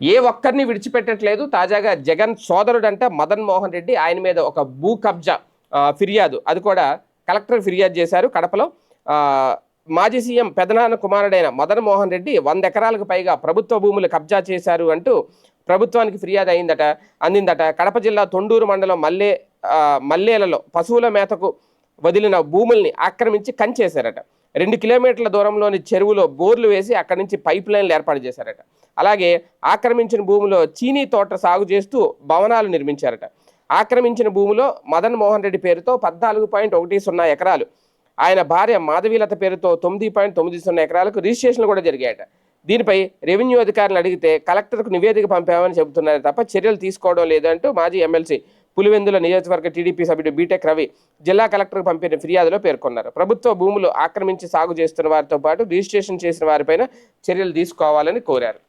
ఏ ఒక్కరిని విడిచిపెట్టట్లేదు. తాజాగా జగన్ సోదరుడంట మదన్ మోహన్ రెడ్డి. ఆయన మీద ఒక భూ కబ్జా ఫిర్యాదు. అది కూడా కలెక్టర్ ఫిర్యాదు చేశారు కడపలో. మాజీ సీఎం పెదనాన్న కుమారుడైన మదన్ మోహన్ రెడ్డి వంద ఎకరాలకు పైగా ప్రభుత్వ భూములు కబ్జా చేశారు అంటూ ప్రభుత్వానికి ఫిర్యాదు అయిందట అందిందట. కడప జిల్లా తొండూరు మండలం మల్లే మల్లేలలో పశువుల మేతకు వదిలిన భూముల్ని ఆక్రమించి కంచేశారట. రెండు కిలోమీటర్ల దూరంలోని చెరువులో బోర్లు వేసి అక్కడి నుంచి పైప్ లైన్లు ఏర్పాటు చేశారట. అలాగే ఆక్రమించిన భూమిలో చీనీ తోట సాగు చేస్తూ భవనాలు నిర్మించారట. ఆక్రమించిన భూమిలో మదన్ మోహన్ రెడ్డి పేరుతో పద్నాలుగు పాయింట్ ఒకటి సున్నా ఎకరాలు. ఆయన భార్య మాధవీలత పేరుతో తొమ్మిది పాయింట్ తొమ్మిది సున్నా ఎకరాలకు రిజిస్ట్రేషన్లు కూడా జరిగాయట. దీనిపై రెవెన్యూ అధికారులు అడిగితే కలెక్టర్కు నివేదిక పంపామని చెబుతున్నారు తప్ప చర్యలు తీసుకోవడం లేదంటూ మాజీ ఎమ్మెల్సీ పులివెందుల నియోజకవర్గ టీడీపీ సభ్యుడు బీటెక్ రవి జిల్లా కలెక్టర్కు పంపిన ఫిర్యాదులో పేర్కొన్నారు. ప్రభుత్వ భూములు ఆక్రమించి సాగు చేస్తున్న వారితో పాటు రిజిస్ట్రేషన్ చేసిన వారిపైన చర్యలు తీసుకోవాలని కోరారు.